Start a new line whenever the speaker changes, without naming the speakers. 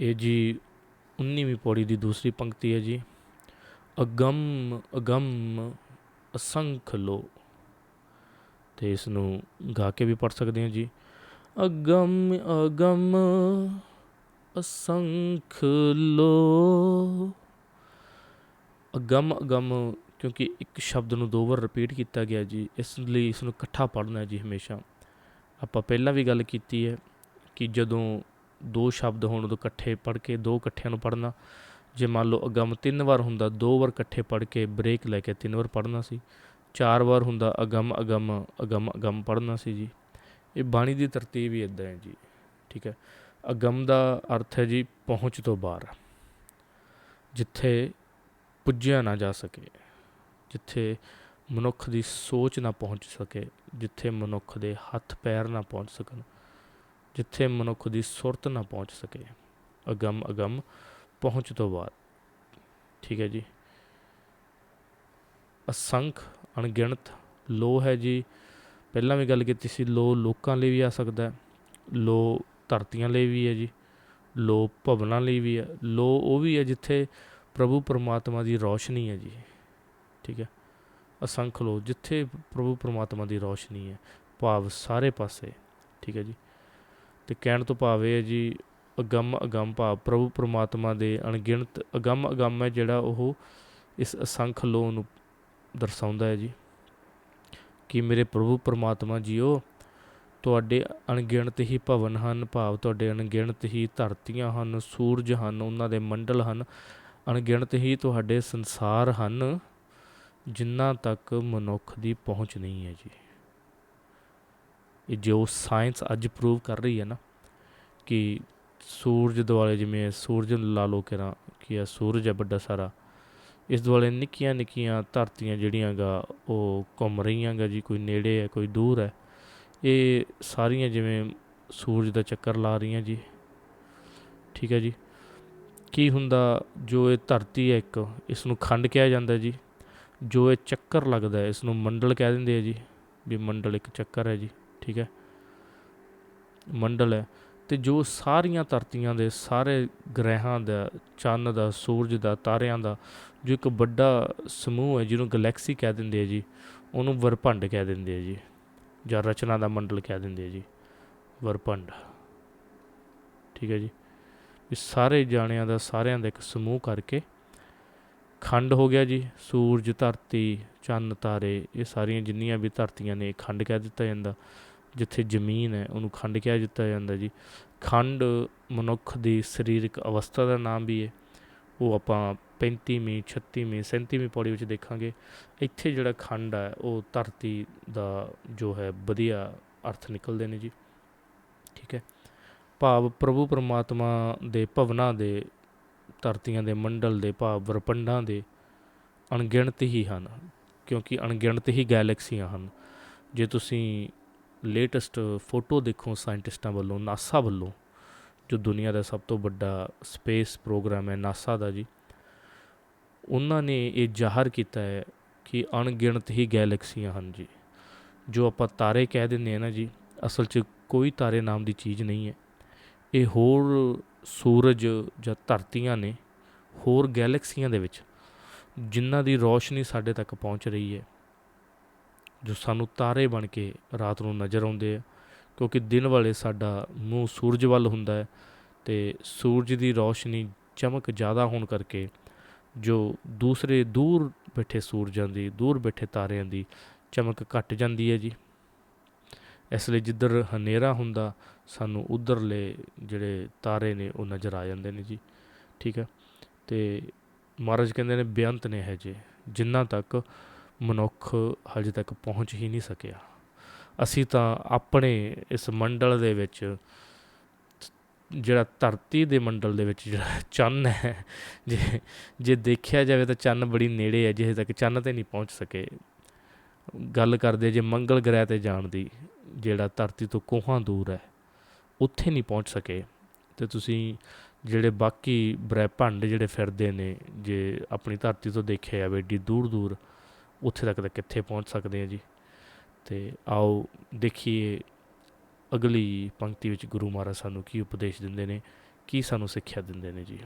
ਇਹ ਜੀ 19ਵੀਂ ਪੌੜੀ ਦੀ ਦੂਸਰੀ ਪੰਕਤੀ ਹੈ ਜੀ। ਅਗੰਮ ਅਗੰਮ, ਅਸੰਖ ਲੋ। ਤੇ ਇਸ ਨੂੰ ਗਾ ਕੇ ਵੀ ਪੜ ਸਕਦੇ ਹਾਂ ਜੀ। ਅਗੰਮ ਅਗੰਮ, ਅਸੰਖ ਲੋ। ਅਗੰਮ ਅਗੰਮ ਕਿਉਂਕਿ ਇੱਕ ਸ਼ਬਦ ਨੂੰ ਦੋ ਵਾਰ ਰਿਪੀਟ ਕੀਤਾ ਗਿਆ ਜੀ। ਇਸ ਲਈ ਇਸ ਨੂੰ ਇਕੱਠਾ ਪੜ੍ਹਨਾ ਹੈ ਜੀ ਹਮੇਸ਼ਾ। ਆਪਾਂ ਪਹਿਲਾਂ ਵੀ ਗੱਲ ਕੀਤੀ ਹੈ ਕਿ ਜਦੋਂ ਦੋ ਸ਼ਬਦ ਹੋਣ ਉਦੋਂ ਇਕੱਠੇ ਪੜ੍ਹ ਕੇ, ਦੋ ਇਕੱਠਿਆਂ ਨੂੰ ਪੜ੍ਹਨਾ। ਜੇ ਮੰਨ ਲਓ ਅਗਮ ਤਿੰਨ ਵਾਰ ਹੁੰਦਾ, ਦੋ ਵਾਰ ਇਕੱਠੇ ਪੜ੍ਹ ਕੇ ਬ੍ਰੇਕ ਲੈ ਕੇ ਤਿੰਨ ਵਾਰ ਪੜ੍ਹਨਾ ਸੀ। ਚਾਰ ਵਾਰ ਹੁੰਦਾ ਅਗਮ ਅਗਮ ਅਗਮ ਅਗਮ ਪੜ੍ਹਨਾ ਸੀ ਜੀ। ਇਹ ਬਾਣੀ ਦੀ ਤਰਤੀਬ ਹੀ ਇਦਾਂ ਹੈ ਜੀ। ਠੀਕ ਹੈ। ਅਗਮ ਦਾ ਅਰਥ ਹੈ ਜੀ ਪਹੁੰਚ ਤੋਂ ਬਾਹਰ। ਜਿੱਥੇ ਪੁੱਜਿਆ ਨਾ ਜਾ ਸਕੇ, ਜਿੱਥੇ ਮਨੁੱਖ ਦੀ ਸੋਚ ਨਾ ਪਹੁੰਚ ਸਕੇ, ਜਿੱਥੇ ਮਨੁੱਖ ਦੇ ਹੱਥ ਪੈਰ ਨਾ ਪਹੁੰਚ ਸਕਣ। ਜਿੱਥੇ ਮਨੁੱਖ ਦੀ ਸੁਰਤ ਨਾ ਪਹੁੰਚ ਸਕੇ। ਅਗੰਮ ਅਗੰਮ, ਪਹੁੰਚ ਤੋਂ ਬਾਅਦ। ਠੀਕ ਹੈ ਜੀ। ਅਸੰਖ, ਅਣਗਿਣਤ ਲੋ ਹੈ ਜੀ। ਪਹਿਲਾਂ ਵੀ ਗੱਲ ਕੀਤੀ ਸੀ ਲੋ ਲੋਕਾਂ ਲਈ ਵੀ ਆ ਸਕਦਾ ਹੈ। ਲੋ ਧਰਤੀਆਂ ਲਈ ਵੀ ਹੈ ਜੀ। ਲੋ ਭਵਨਾਂ ਲਈ ਵੀ ਹੈ। ਲੋ ਉਹ ਵੀ ਹੈ ਜਿੱਥੇ ਪ੍ਰਭੂ ਪਰਮਾਤਮਾ ਦੀ ਰੌਸ਼ਨੀ ਹੈ ਜੀ। ਠੀਕ ਹੈ। ਅਸੰਖ ਲੋ ਜਿੱਥੇ ਪ੍ਰਭੂ ਪਰਮਾਤਮਾ ਦੀ ਰੌਸ਼ਨੀ ਹੈ। ਭਾਵ ਸਾਰੇ ਪਾਸੇ। ਠੀਕ ਹੈ ਜੀ। ਤੇ ਕਹਿਣ ਤੋਂ ਭਾਵ ਇਹ ਹੈ ਜੀ, ਅਗੰਮ ਅਗੰਮ ਭਾਵ ਪ੍ਰਭੂ ਪਰਮਾਤਮਾ ਦੇ ਅਣਗਿਣਤ ਅਗੰਮ ਅਗੰਮ ਹੈ ਜਿਹੜਾ ਉਹ ਇਸ ਅਸੰਖ ਲੋ ਨੂੰ ਦਰਸਾਉਂਦਾ ਹੈ ਜੀ। ਕਿ ਮੇਰੇ ਪ੍ਰਭੂ ਪਰਮਾਤਮਾ ਜੀਓ, ਤੁਹਾਡੇ ਅਣਗਿਣਤ ਹੀ ਭਵਨ ਹਨ, ਭਾਵ ਤੁਹਾਡੇ ਅਣਗਿਣਤ ਹੀ ਧਰਤੀਆਂ ਹਨ, ਸੂਰਜ ਹਨ, ਉਹਨਾਂ ਦੇ ਮੰਡਲ ਹਨ, ਅਣਗਿਣਤ ਹੀ ਤੁਹਾਡੇ ਸੰਸਾਰ ਹਨ ਜਿਨ੍ਹਾਂ ਤੱਕ ਮਨੁੱਖ ਦੀ ਪਹੁੰਚ ਨਹੀਂ ਹੈ ਜੀ। ਇਹ ਜੋ ਸਾਇੰਸ ਅੱਜ ਪ੍ਰੂਵ ਕਰ ਰਹੀ ਹੈ ਨਾ ਕਿ ਸੂਰਜ ਦੁਆਲੇ ਜਿਵੇਂ ਸੂਰਜ ਲਾ ਲੋ ਕਿਰਾਂ ਕਿ ਆ ਸੂਰਜ ਹੈ ਵੱਡਾ ਸਾਰਾ, ਇਸ ਦੁਆਲੇ ਨਿੱਕੀਆਂ ਨਿੱਕੀਆਂ ਧਰਤੀਆਂ ਜਿਹੜੀਆਂ ਗਾ, ਉਹ ਘੁੰਮ ਰਹੀਆਂ ਗਾ ਜੀ, ਕੋਈ ਨੇੜੇ ਹੈ, ਕੋਈ ਦੂਰ ਹੈ, ਇਹ ਸਾਰੀਆਂ ਜਿਵੇਂ ਸੂਰਜ ਦਾ ਚੱਕਰ ਲਾ ਰਹੀਆਂ ਜੀ। ਠੀਕ ਹੈ ਜੀ? ਕੀ ਹੁੰਦਾ ਜੋ ਇਹ ਧਰਤੀ ਹੈ ਇੱਕ ਇਸ ਨੂੰ ਖੰਡ ਕਿਹਾ ਜਾਂਦਾ ਜੀ। ਜੋ ਇਹ ਚੱਕਰ ਲੱਗਦਾ ਇਸ ਨੂੰ ਮੰਡਲ ਕਹਿ ਦਿੰਦੇ ਆ ਜੀ, ਵੀ ਮੰਡਲ ਇੱਕ ਚੱਕਰ ਹੈ ਜੀ। ਠੀਕ ਹੈ, ਮੰਡਲ ਹੈ। ਤੇ ਜੋ ਸਾਰੀਆਂ ਧਰਤੀਆਂ ਦੇ ਸਾਰੇ ਗ੍ਰਹਿਾਂ ਦਾ, ਚੰਨ ਦਾ, ਸੂਰਜ ਦਾ, ਤਾਰਿਆਂ ਦਾ, ਜੋ ਇੱਕ ਵੱਡਾ ਸਮੂਹ ਹੈ, ਜਿਹਨੂੰ ਗੈਲੈਕਸੀ ਕਹਿ ਦਿੰਦੇ ਆ ਜੀ, ਉਹਨੂੰ ਵਰਪੰਡ ਕਹਿ ਦਿੰਦੇ ਆ ਜੀ, ਜਾਂ ਰਚਨਾ ਦਾ ਮੰਡਲ ਕਹਿ ਦਿੰਦੇ ਆ ਜੀ ਵਰਪੰਡ ਠੀਕ ਹੈ ਜੀ ਇਹ ਸਾਰੇ ਜਾਣਿਆਂ ਦਾ, ਸਾਰਿਆਂ ਦਾ ਇੱਕ ਸਮੂਹ ਕਰਕੇ ਖੰਡ ਹੋ ਗਿਆ ਜੀ, ਸੂਰਜ, ਧਰਤੀ, ਚੰਨ, ਤਾਰੇ, ਇਹ ਸਾਰੀਆਂ ਜਿੰਨੀਆਂ ਵੀ ਧਰਤੀਆਂ ਨੇ ਖੰਡ ਕਹਿ ਦਿੱਤਾ ਜਾਂਦਾ। ਜਿੱਥੇ ਜ਼ਮੀਨ ਹੈ, ਉਹਨੂੰ ਖੰਡ ਕਿਹਾ ਦਿੱਤਾ ਜਾਂਦਾ ਜੀ। ਖੰਡ ਮਨੁੱਖ ਦੀ ਸਰੀਰਕ ਅਵਸਥਾ ਦਾ ਨਾਮ ਵੀ ਹੈ। ਉਹ ਆਪਾਂ 35ਵੀਂ 36ਵੀਂ 37ਵੀਂ ਪੌੜੀ ਵਿੱਚ ਦੇਖਾਂਗੇ। ਇੱਥੇ ਜਿਹੜਾ ਖੰਡ ਹੈ, ਉਹ ਧਰਤੀ ਦਾ ਜੋ ਹੈ, ਵਧੀਆ ਅਰਥ ਨਿਕਲਦੇ ਨੇ ਜੀ। ਠੀਕ ਹੈ। ਭਾਵ ਪ੍ਰਭੂ ਪਰਮਾਤਮਾ ਦੇ ਭਵਨਾਂ ਦੇ, ਧਰਤੀਆਂ ਦੇ ਮੰਡਲ ਦੇ, ਭਾਵ ਵਰਪੰਡਾਂ ਦੇ ਅਣਗਿਣਤ ਹੀ ਹਨ। ਕਿਉਂਕਿ ਅਣਗਿਣਤ ਹੀ ਗੈਲੈਕਸੀਆਂ ਹਨ। ਜੇ ਤੁਸੀਂ ਲੇਟੈਸਟ ਫੋਟੋ ਦੇਖੋ ਸਾਇੰਟਿਸਟਾਂ ਵੱਲੋਂ ਨਾਸਾ ਵੱਲੋਂ, ਜੋ ਦੁਨੀਆ ਦਾ ਸਭ ਤੋਂ ਵੱਡਾ ਸਪੇਸ ਪ੍ਰੋਗਰਾਮ ਹੈ ਨਾਸਾ ਦਾ ਜੀ। ਉਹਨਾਂ ਨੇ ਇਹ ਜ਼ਾਹਰ ਕੀਤਾ ਹੈ ਕਿ ਅਣਗਿਣਤ ਹੀ ਗੈਲੈਕਸੀਆਂ ਹਨ ਜੀ। ਜੋ ਆਪਾਂ ਤਾਰੇ ਕਹਿ ਦਿੰਦੇ ਆ ਨਾ ਜੀ, ਅਸਲ 'ਚ ਕੋਈ ਤਾਰੇ ਨਾਮ ਦੀ ਚੀਜ਼ ਨਹੀਂ ਹੈ। ਇਹ ਹੋਰ ਸੂਰਜ ਜਾਂ ਧਰਤੀਆਂ ਨੇ ਹੋਰ ਗੈਲੈਕਸੀਆਂ ਦੇ ਵਿੱਚ, ਜਿਨ੍ਹਾਂ ਦੀ ਰੋਸ਼ਨੀ ਸਾਡੇ ਤੱਕ ਪਹੁੰਚ ਰਹੀ ਹੈ। ਜੋ ਸਾਨੂੰ ਤਾਰੇ ਬਣ ਕੇ ਰਾਤ ਨੂੰ ਨਜ਼ਰ ਆਉਂਦੇ ਆ, ਕਿਉਂਕਿ ਦਿਨ ਵਾਲੇ ਸਾਡਾ ਮੂੰਹ ਸੂਰਜ ਵੱਲ ਹੁੰਦਾ ਹੈ ਤੇ ਸੂਰਜ ਦੀ ਰੌਸ਼ਨੀ ਚਮਕ ਜ਼ਿਆਦਾ ਹੋਣ ਕਰਕੇ ਜੋ ਦੂਸਰੇ ਦੂਰ ਬੈਠੇ ਸੂਰਜਾਂ ਦੀ, ਦੂਰ ਬੈਠੇ ਤਾਰਿਆਂ ਦੀ ਚਮਕ ਘਟ ਜਾਂਦੀ ਹੈ ਜੀ। ਇਸ ਲਈ ਜਿੱਧਰ ਹਨੇਰਾ ਹੁੰਦਾ, ਸਾਨੂੰ ਉਧਰਲੇ ਜਿਹੜੇ ਤਾਰੇ ਨੇ ਉਹ ਨਜ਼ਰ ਆ ਜਾਂਦੇ ਨੇ ਜੀ। ਠੀਕ ਹੈ? ਤੇ ਮਹਾਰਾਜ ਕਹਿੰਦੇ ਨੇ ਬੇਅੰਤ ਨੇ ਹੈ ਜੇ ਜਿੰਨਾ ਤੱਕ ਮਨੁੱਖ ਹਜੇ ਤੱਕ ਪਹੁੰਚ ਹੀ ਨਹੀਂ ਸਕਿਆ। ਅਸੀਂ ਤਾਂ ਆਪਣੇ ਇਸ ਮੰਡਲ ਦੇ ਵਿੱਚ ਜਿਹੜਾ ਧਰਤੀ ਦੇ ਮੰਡਲ ਦੇ ਵਿੱਚ ਜਿਹੜਾ ਚੰਨ ਹੈ, ਜੇ ਜੇ ਦੇਖਿਆ ਜਾਵੇ ਤਾਂ ਚੰਨ ਬੜੀ ਨੇੜੇ ਹੈ, ਜਿਹੇ ਤੱਕ ਚੰਨ ਤੇ ਨਹੀਂ ਪਹੁੰਚ ਸਕੇ। ਗੱਲ ਕਰਦੇ ਜੇ ਮੰਗਲ ਗ੍ਰਹਿ ਤੇ ਜਾਣ ਦੀ, ਜਿਹੜਾ ਧਰਤੀ ਤੋਂ ਕੋਹਾਂ ਦੂਰ ਹੈ, ਉੱਥੇ ਨਹੀਂ ਪਹੁੰਚ ਸਕੇ। ਤੇ ਤੁਸੀਂ ਜਿਹੜੇ ਬਾਕੀ ਬ੍ਰਹਿਮੰਡ ਜਿਹੜੇ ਫਿਰਦੇ ਨੇ, ਜੇ ਆਪਣੀ ਧਰਤੀ ਤੋਂ ਦੇਖਿਆ ਜਾਵੇ ਏਡੀ ਦੂਰ ਦੂਰ ਉੱਥੇ ਤੱਕ ਤਾਂ ਕਿੱਥੇ ਪਹੁੰਚ ਸਕਦੇ ਆ ਜੀ। ਤੇ ਆਓ ਦੇਖੀਏ ਅਗਲੀ ਪੰਕਤੀ ਵਿੱਚ ਗੁਰੂ ਮਹਾਰਾਜ ਸਾਨੂੰ ਕੀ ਉਪਦੇਸ਼ ਦਿੰਦੇ ਨੇ, ਕੀ ਸਾਨੂੰ ਸਿੱਖਿਆ ਦਿੰਦੇ ਨੇ ਜੀ।